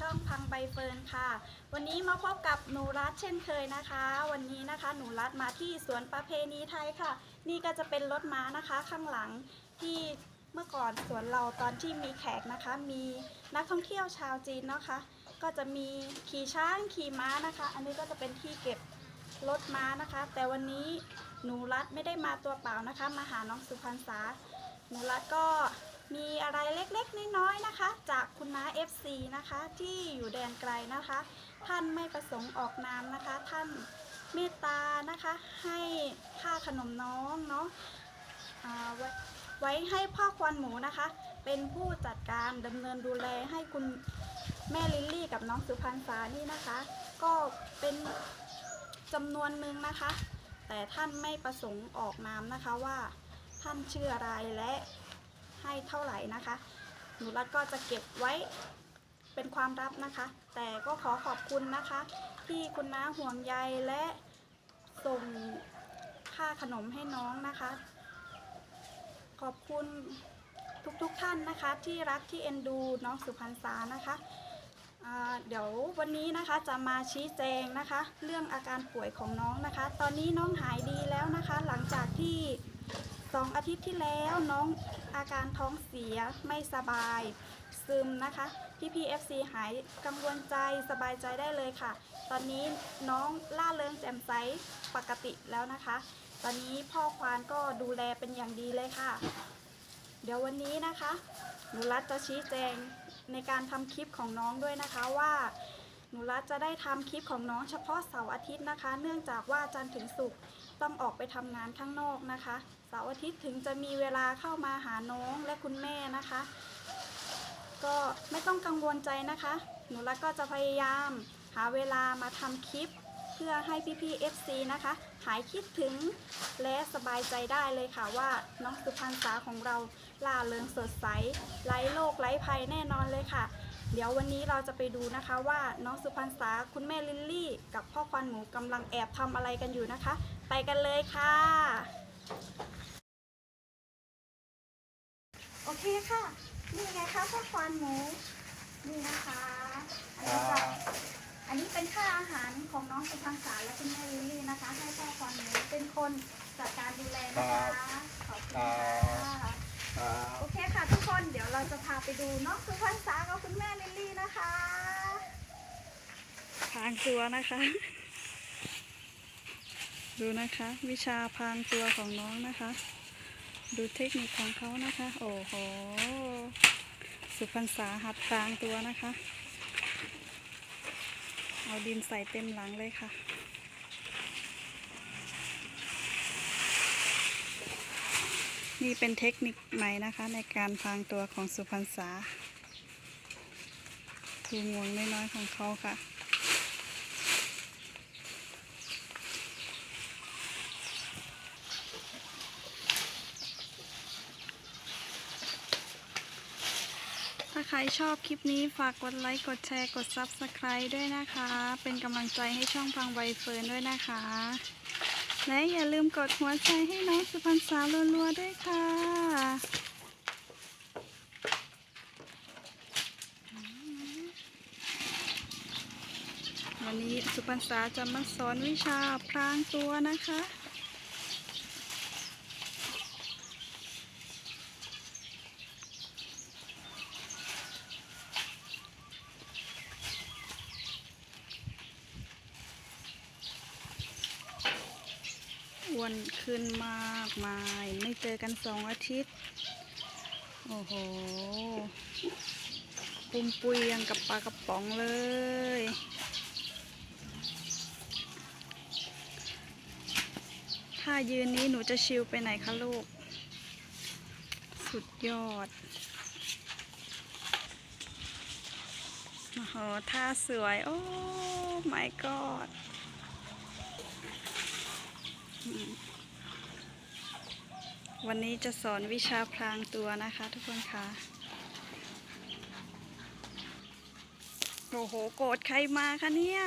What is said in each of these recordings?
ช่องพังใบเฟิร์นค่ะ วันนี้มาพบกับหนูรัดเช่นเคยนะคะ วันนี้นะคะหนูรัดมาที่สวนประเพณีไทยค่ะ นี่ก็จะเป็นรถม้านะคะข้างหลังที่เมื่อก่อนสวนเราตอนที่มีแขกนะคะ มีนักท่องเที่ยวชาวจีนนะคะ ก็จะมีขี่ช้างขี่ม้านะคะ อันนี้ก็จะเป็นที่เก็บรถม้านะคะ แต่วันนี้หนูรัดไม่ได้มาตัวเปล่านะคะ มาหาน้องสุพรรณษาหนูรัดก็ มีอะไรเล็กๆ น้อยๆนะคะ จากคุณน้า FC นะคะ ที่อยู่แดนไกลนะคะ ท่านไม่ประสงค์ออกนามนะคะ ท่านเมตตานะคะ ให้ค่าขนมน้องเนาะาไว้ไว้ให้พ่อควันหมูนะคะ เป็นผู้จัดการดำเนินดูแลให้คุณแม่ลิลลี่กับน้องสุพรรณษานี่นะคะ ก็เป็นจำนวนหนึ่งนะคะ แต่ท่านไม่ประสงค์ออกนามนะคะว่าท่านชื่ออะไรและ ให้เท่าไหร่นะคะ หนูรัตก็จะเก็บไว้เป็นความลับนะคะ แต่ก็ขอขอบคุณนะคะ ที่คุณน้าห่วงใยและส่งค่าขนมให้น้องนะคะ ขอบคุณทุกๆทท่านนะคะ ที่รักที่เอ็นดูน้องสุพรรณษานะคะเดี๋ยววันนี้นะคะจะมาชี้แจงนะคะ เรื่องอาการป่วยของน้องนะคะ ตอนนี้น้องหายดีแล้วนะคะ หลังจากที่ สองอาทิตย์ที่แล้วน้องอาการท้องเสียไม่สบาย ซึมนะคะพี่พีเอฟซีหายกังวลใจสบายใจได้เลยค่ะ ตอนนี้น้องล่าเริงแจ่มใสปกติแล้วนะคะ ตอนนี้พ่อควานก็ดูแลเป็นอย่างดีเลยค่ะ เดี๋ยววันนี้นะคะหนูรัตจะชี้แจงในการทำคลิปของน้องด้วยนะคะว่า หนูรัตจะได้ทำคลิปของน้องเฉพาะเสาร์อาทิตย์นะคะ เนื่องจากว่าจันทร์ถึงศุกร์ต้องออกไปทำงานข้างนอกนะคะ เสาร์อาทิตย์ถึงจะมีเวลาเข้ามาหาน้องและคุณแม่นะคะ ก็ไม่ต้องกังวลใจนะคะ หนูรัตก็จะพยายาม หาเวลามาทำคลิป เพื่อให้พี่ๆ FC นะคะ หายคิดถึงและสบายใจได้เลยค่ะว่าน้องสุพรรณษาของเราล่าเริงสดใสไร้โรคไร้ภัยแน่นอนเลยค่ะ เดี๋ยววันนี้เราจะไปดูนะคะว่าน้องสุพรรณษาคุณแม่ลิลลี่ กับพ่อควันหมูกำลังแอบทำอะไรกันอยู่นะคะ ไปกันเลยค่ะ โอเคค่ะ นี่ไงคะพ่อควันหมู นี่นะคะ อันนี้จะอันนี้เป็นค่าอาหารของน้องสุพรรณษาและคุณแม่ลิลลี่นะคะ ให้พ่อควันหมูเป็นคนจัดการดูแลนะคะ ขอบคุณค่ะครับ โอเคค่ะทุกคนเดี๋ยวเราจะพาไปดูน้องสุพรรณษากับคุณแม่ลิลลี่นะคะพรางตัวนะคะ ดูนะคะ วิชาพรางตัวของน้องนะคะ ดูเทคนิคของเขานะคะ โอ้โห สุพรรณษาหัดพรางตัวนะคะ เอาดินใส่เต็มหลังเลยค่ะ นี่เป็นเทคนิคใหม่นะคะในการพรางตัวของสุพรรษาดูงวงน้อยๆของเขาค่ะ ถ้าใครชอบคลิปนี้ฝากกดไลค์ กดแชร์ กด Subscribe ด้วยนะคะ เป็นกำลังใจให้ช่องพังใบเฟิร์นด้วยนะคะ และอย่าลืมกดหัวใจให้น้องสุพรรณษารัวๆด้วยค่ะ วันนี้สุพรรณษาจะมาสอนวิชาพรางตัวนะคะ อ้วนขึ้นมากมาย ไม่เจอกันสองอาทิตย์ โอ้โห ปุมปุยยังกับปลากระป๋องเลย ถ้ายืนนี้หนูจะชิวไปไหนคะลูก สุดยอดโอ้โหท่าสวย โอ้ my god วันนี้จะสอนวิชาพรางตัวนะคะทุกคนคะโอ้โห โกรธใครมาคะเนี่ย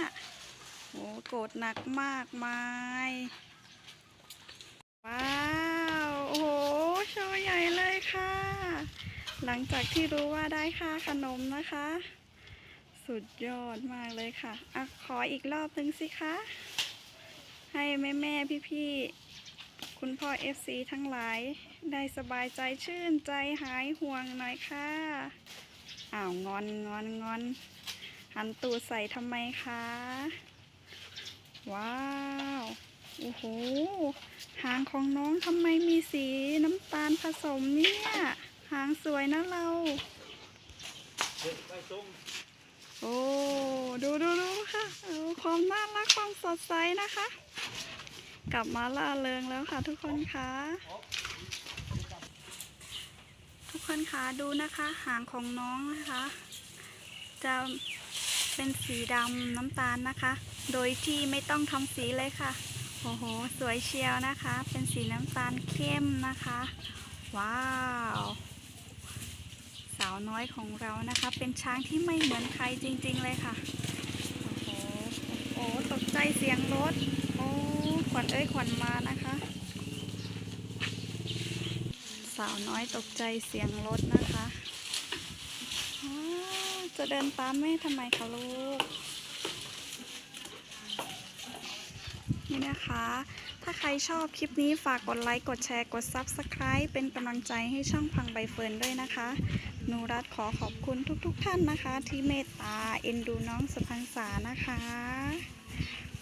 โอ้โกรธหนักมากมาย ว้าว โอ้โห โชว์ใหญ่เลยค่ะ หลังจากที่รู้ว่าได้ค่าขนมนะคะ สุดยอดมากเลยค่ะอะขออีกรอบหนึ่งสิคะ ให้แม่แม่พี่พี่ๆคุณพ่อ FC ทั้งหลาย ได้สบายใจชื่นใจหายห่วงหน่อยค่ะ อ้าวงอนงอนงอน หันตูดใส่ทำไมคะ ว้าว โอ้โห หางของน้องทำไมมีสีน้ำตาลผสมเนี่ย หางสวยนะเรา อ้ ดูดูดูค่ะความน่ารักความสดใสนะคะ กลับมาล่าเริงแล้วค่ะทุกคนคะทุกคนคะดูนะคะหางของน้องนะคะ จะเป็นสีดำน้ำตาลนะคะ โดยที่ไม่ต้องทำสีเลยค่ะ โอ้โห สวยเชียวนะคะ เป็นสีน้ำตาลเข้มนะคะ ว้าวาวน้อยของเรานะคะ เป็นช้างที่ไม่เหมือนใครจริง ๆ เลยค่ะ โอ้โหโอ้ตกใจเสียงรถ โอ้ขวัญเอ้ยขวัญมานะคะ สาวน้อยตกใจเสียงรถนะคะจะเดินตามแม่ทำไมคะลูก นี่นะคะ ถ้าใครชอบคลิปนี้ฝากกดไลค์ กดแชร์ กด Subscribe เป็นกำลังใจให้ช่องพังใบเฟิร์นด้วยนะคะ หนูรัตขอขอบคุณทุกๆทท่านนะคะ ที่เมตตาเอ็นดูน้องสุพรรณษานะคะ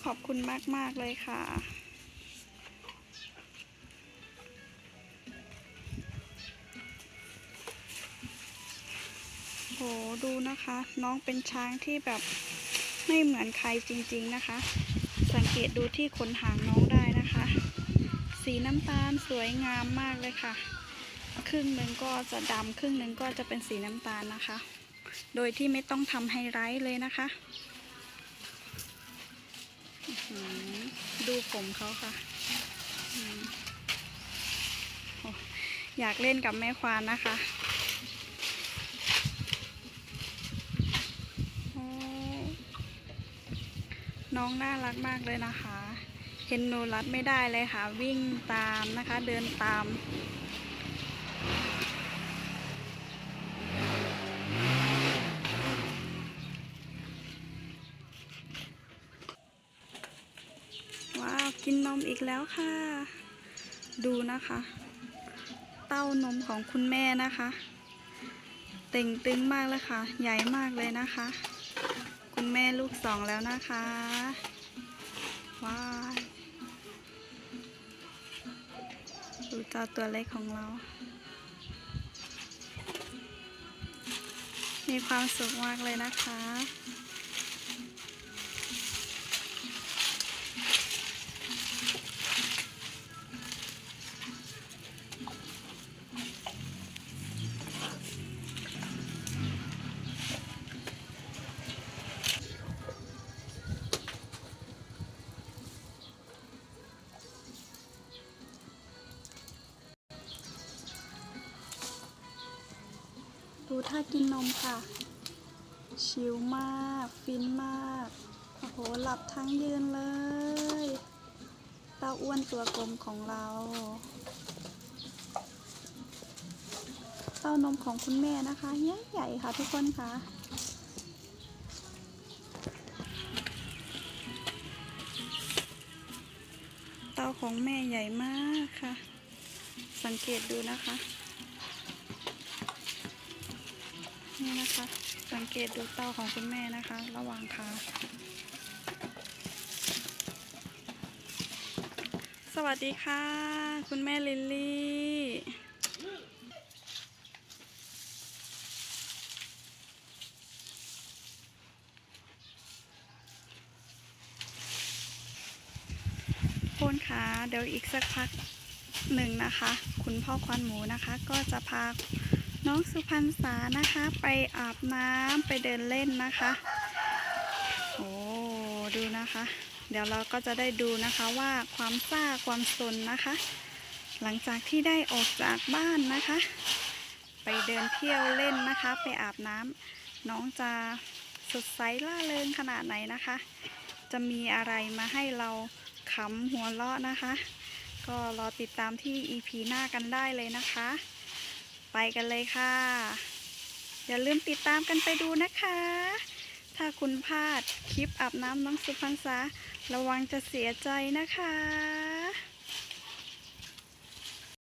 ขอบคุณมากๆเลยค่ะโหดูนะคะ น้องเป็นช้างที่แบบไม่เหมือนใครจริง ๆนะคะ สังเกตดูที่ขนหางน้องได้นะคะ สีน้ำตาลสวยงามมากเลยค่ะ รึ่งหนึ่งก็จะดำครึ่งหนึ่งก็จะเป็นสีน้ำตาลนะคะ โดยที่ไม่ต้องทำไฮไลท์เลยนะคะ ดูผมเขาค่ะ อยากเล่นกับแม่ควานนะคะน้องน่ารักมากเลยนะคะ เห็นหนูรัดไม่ได้เลยค่ะ วิ่งตามนะคะ เดินตาม ว้าว กินนม อีกแล้วค่ะ ดูนะคะ เต้านมของคุณแม่นะคะ เต่งตึงมากเลยค่ะ ใหญ่มากเลยนะคะ คุณแม่ลูกสองแล้วนะคะ ว้าวดูเจ้าตัวเล็กของเรา มีความสุขมากเลยนะคะ ท่ากินนมค่ะ ชิลมาก ฟินมาก โอ้โห หลับทั้งยืนเลย เต้าอ้วนตัวกลมของเรา เต้านมของคุณแม่นะคะ ใหญ่ใหญ่ค่ะทุกคนค่ะเต้าของแม่ใหญ่มากค่ะ สังเกตดูนะคะ นี่นะคะ สังเกตดูเต้าของคุณแม่นะคะ ระหว่างขาสวัสดีค่ะ คุณแม่ลิลลี่โคนขาเดี๋ยวอีกสักพักหนึ่งนะคะ คุณพ่อควันหมูนะคะ ก็จะพา น้องสุพรรณษานะคะไปอาบน้ำไปเดินเล่นนะคะโอ้ดูนะคะ เดี๋ยวเราก็จะได้ดูนะคะว่าความซ่าความสนนะคะ หลังจากที่ได้ออกจากบ้านนะคะ ไปเดินเที่ยวเล่นนะคะ ไปอาบน้ำน้องจะสดใสล่าเริงขนาดไหนนะคะ จะมีอะไรมาให้เราขำหัวเราะนะคะ ก็รอติดตามที่ EP หน้ากันได้เลยนะคะ ไปกันเลยค่ะ อย่าลืมติดตามกันไปดูนะคะ ถ้าคุณพลาดคลิปอาบน้ำน้องสุพรรษาระวังจะเสียใจนะคะ